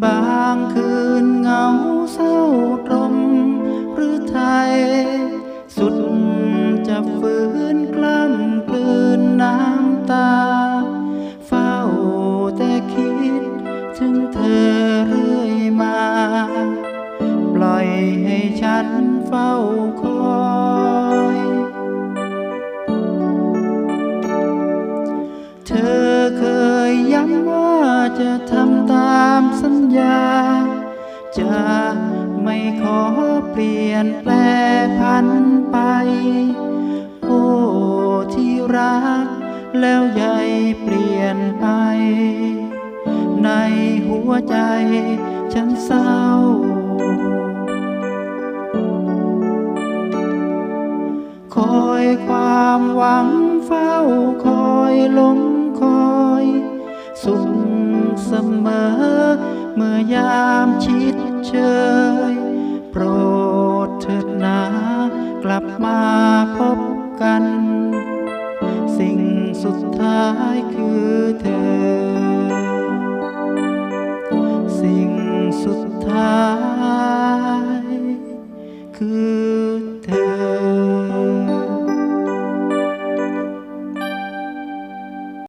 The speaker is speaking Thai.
บางคืนเงาเศร้าตรมหรือไทย สุดจะฝืนกล้ำกลืนน้ำตา เฝ้าแต่คิดถึงเธอ จะไม่ขอเปลี่ยนแปลพันไป โอ้ที่รัก แล้วใหญ่เปลี่ยนไป ในหัวใจฉันเศร้า คอยความหวังเฝ้าคอยลงคอย สุขเสมอ เมื่อยามชิดเชย โปรดเถิดนากลับมาพบกัน สิ่งสุดท้ายคือเธอ สิ่งสุดท้ายคือ